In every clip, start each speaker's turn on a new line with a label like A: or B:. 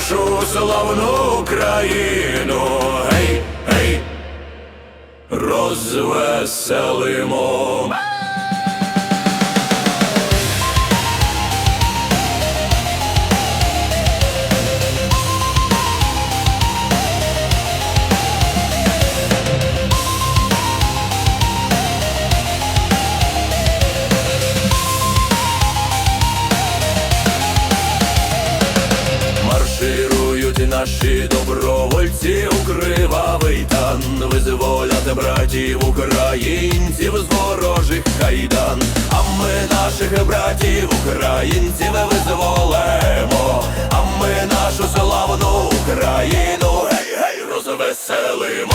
A: Нашу славну країну, гей, гей, розвеселимо. Наші добровольці у кривавий тан. Визволяти братів українців з ворожих кайдан. А ми наших братів українців визволимо. А ми нашу славну Україну гей, гей, розвеселимо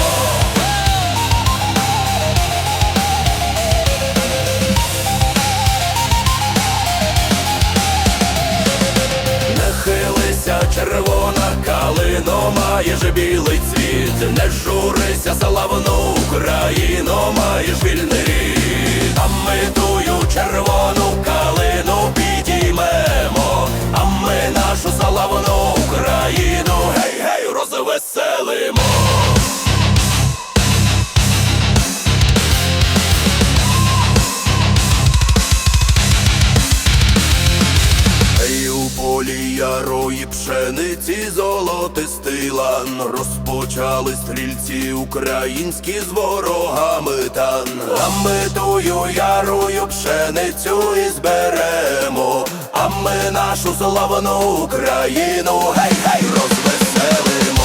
A: червона калино, маєш білий цвіт, не журися, славну Україну, маєш вільний рід. А ми тую червону калину підіймемо, а ми нашу славну Україну, гей, гей, розвеселимо. Ярої пшениці золотистий лан. Розпочали стрільці українські з ворогами тан. А ми тую ярою пшеницю і зберемо. А ми нашу славну Україну гей, гей, розвеселимо